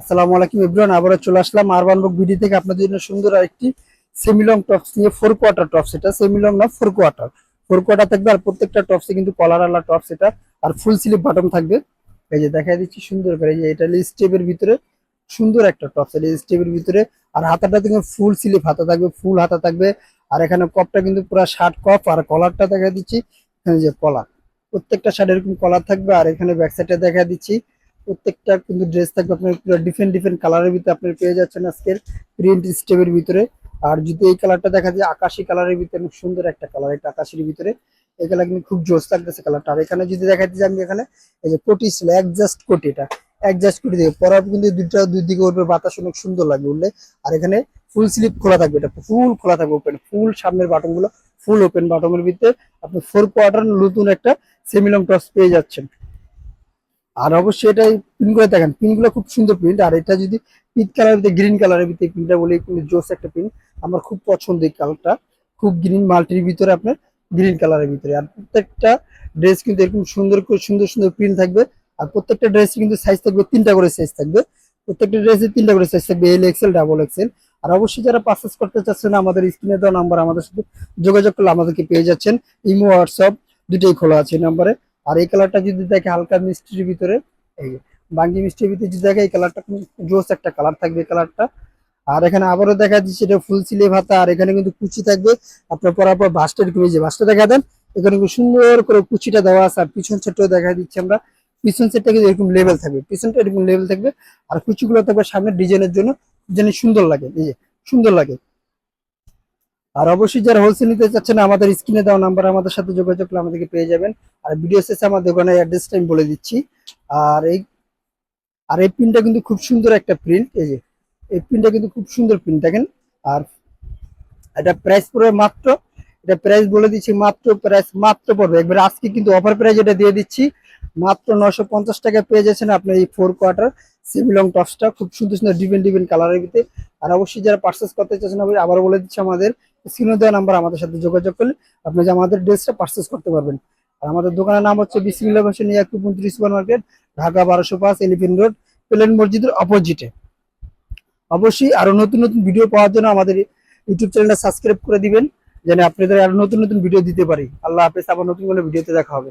আসসালামু আলাইকুম ইব্রান আবারও চলে আসলাম আরবান বুক ভিডি থেকে। আপনাদের জন্য সুন্দর আরেকটি সেমিলং টপস নিয়ে ফোর কোয়ার্টার টপস এটা সেমিলং না ফোর কোয়ার্টার ফোর কোয়ার্টার থাকবে আর প্রত্যেকটা টপসে কিন্তু কলার আলা টপস এটা। আর ফুল স্লিপ বাটন থাকবে। এই যে দেখা দিচ্ছি সুন্দর করে, এই যে এটা স্টেপের ভিতরে সুন্দর একটা টপস এটা স্টেপের ভিতরে আর হাতাটা কিন্তু ফুল স্লিপ হাতা থাকবে ফুল হাতা থাকবে। আর এখানে কপটা কিন্তু পুরো শার্ট কপ আর কলারটা দেখা দিচ্ছি যে কলার প্রত্যেকটা শার্ট এরকম কলার থাকবে। আর এখানে ব্যাক সাইডটা দেখা দিচ্ছি। প্রত্যেকটা কিন্তু ড্রেস থাকবে, আপনার পুরো ডিফারেন্ট ডিফারেন্ট কালারের ভিতরে আপনি পেয়ে যাচ্ছেন আজকের প্রিন্ট স্টেপের ভিতরে। আর যদি এই কালারটা দেখা যায়, আকাশি কালারের ভিতরে খুব সুন্দর একটা কালার এটা আকাশির ভিতরে। এই কালার কিন্তু খুব জোস থাকতেছে কালারটা আর এখানে যদি দেখা যায় আমি এখানে, এই যে কোটি ছিল একজাস্ট কোটি এটা একজাস্ট কোটি দিয়ে পরার কিন্তু দুইটা, দুই দিকে উঠবে, বাতাস অনেক সুন্দর লাগবে উঠলে। আর এখানে ফুল স্লিপ খোলা থাকবে, এটা ফুল খোলা থাকবে ওপেন ফুল সামনের বাটনগুলো ফুল ওপেন বাটনের ভিতরে আপনি ফোর কোয়ার্টার নতুন একটা সেমিলং টপস পেয়ে যাচ্ছেন। আর অবশ্যই এটা প্রিন্ট করে দেখেন প্রিন্টগুলো খুব সুন্দর প্রিন্ট আর এটা যদি পিট কালারের ভিতরে গ্রিন কালারের ভিতরে প্রিন্টটা বলি জোস একটা প্রিন্ট আমার খুব পছন্দ এই কালারটা খুব গ্রিন মাল্টির ভিতরে আপনার গ্রিন কালারের ভিতরে। আর প্রত্যেকটা ড্রেস কিন্তু এরকম সুন্দর করে, সুন্দর সুন্দর প্রিন্ট থাকবে। আর প্রত্যেকটা ড্রেস কিন্তু সাইজ থাকবে, তিনটা করে সাইজ থাকবে। প্রত্যেকটা ড্রেসের তিনটা করে সাইজ থাকবে এল এক্সেল ডাবল এক্সেল আর অবশ্যই যারা পারচেস করতে চাচ্ছেন, আমাদের স্ক্রিনে দেওয়া নাম্বার আমাদের সাথে যোগাযোগ করলে আমাদেরকে পেয়ে যাচ্ছেন। ইমো হোয়াটসঅ্যাপ দুটোই খোলা আছে নাম্বারে আর এই কালারটা যদি দেখে হালকা মিষ্টির ভিতরে, এই বাঙ্গি মিষ্টির ভিতরে যদি দেখে এই কালারটা খুব জোস একটা কালার থাকবে এই কালারটা আর এখানে আবারও দেখা যাচ্ছে এটা ফুল সিলে ভাতা, আর এখানে কিন্তু কুচি থাকবে। আপনার পরার পর বাসটা এরকম এই যে বাসটা দেখা দেন, এখানে কিন্তু সুন্দর করে কুচিটা দেওয়া আছে, আর পিছন সেটটাও দেখা দিচ্ছি আমরা। পিছন সেটটা কিন্তু এরকম লেভেল থাকবে, পিছনটা এরকম লেভেল থাকবে। আর কুচিগুলো থাকবে সামনের ডিজাইনের জন্য, যেন সুন্দর লাগে, এই যে সুন্দর লাগে। আর অবশ্যই যারা হোলসেল নিতে চাচ্ছেন, আমাদের স্ক্রিনে দেওয়া নাম্বার আমাদের সাথে যোগাযোগ করলে আমাদেরকে পেয়ে যাবেন। আর ভিডিও শেষে আমার দোকানের অ্যাড্রেসটা আমি বলে দিচ্ছি। আর এই আর এই প্রিন্টটা কিন্তু খুব সুন্দর একটা প্রিন্ট এই যে, এই প্রিন্টটা কিন্তু খুব সুন্দর প্রিন্ট দেখেন। আর এটা প্রাইস পড়বে মাত্র, এটা প্রাইস বলে দিচ্ছি মাত্র প্রাইস মাত্র পড়বে। একবার আজকে কিন্তু অফার প্রাইস এটা দিয়ে দিচ্ছি। মাত্র নশো পঞ্চাশ টাকা পেয়ে যাচ্ছেন আপনার এই ফোর কোয়ার্টার সেমিলং টপসটা খুব সুন্দর সুন্দর ডিফারেন্ট ডিফারেন্ট কালারের ভিতরে। আর অবশ্যই যারা পার্চেস করতে চাচ্ছেন আবার বলে দিচ্ছি আমাদের স্ক্রিনে দেওয়া নাম্বার আমাদের সাথে যোগাযোগ করলে আপনি যে আমাদের ড্রেসটা পার্চেস করতে পারবেন। আর আমাদের দোকানের নাম হচ্ছে বিসমিল্লা ভাষণ ইয়াকুব উনত্রিশ সুপার মার্কেট, ঢাকা বারোশো পাঁচ, এলিফেন্ট রোড, প্লেন মসজিদের অপোজিটে অবশ্যই আরও নতুন নতুন ভিডিও পাওয়ার জন্য আমাদের ইউটিউব চ্যানেলটা সাবস্ক্রাইব করে দিবেন, যেন আপনাদের আরও নতুন নতুন ভিডিও দিতে পারি। আল্লাহ হাফেজ, আবার নতুন কোনো ভিডিওতে দেখা হবে।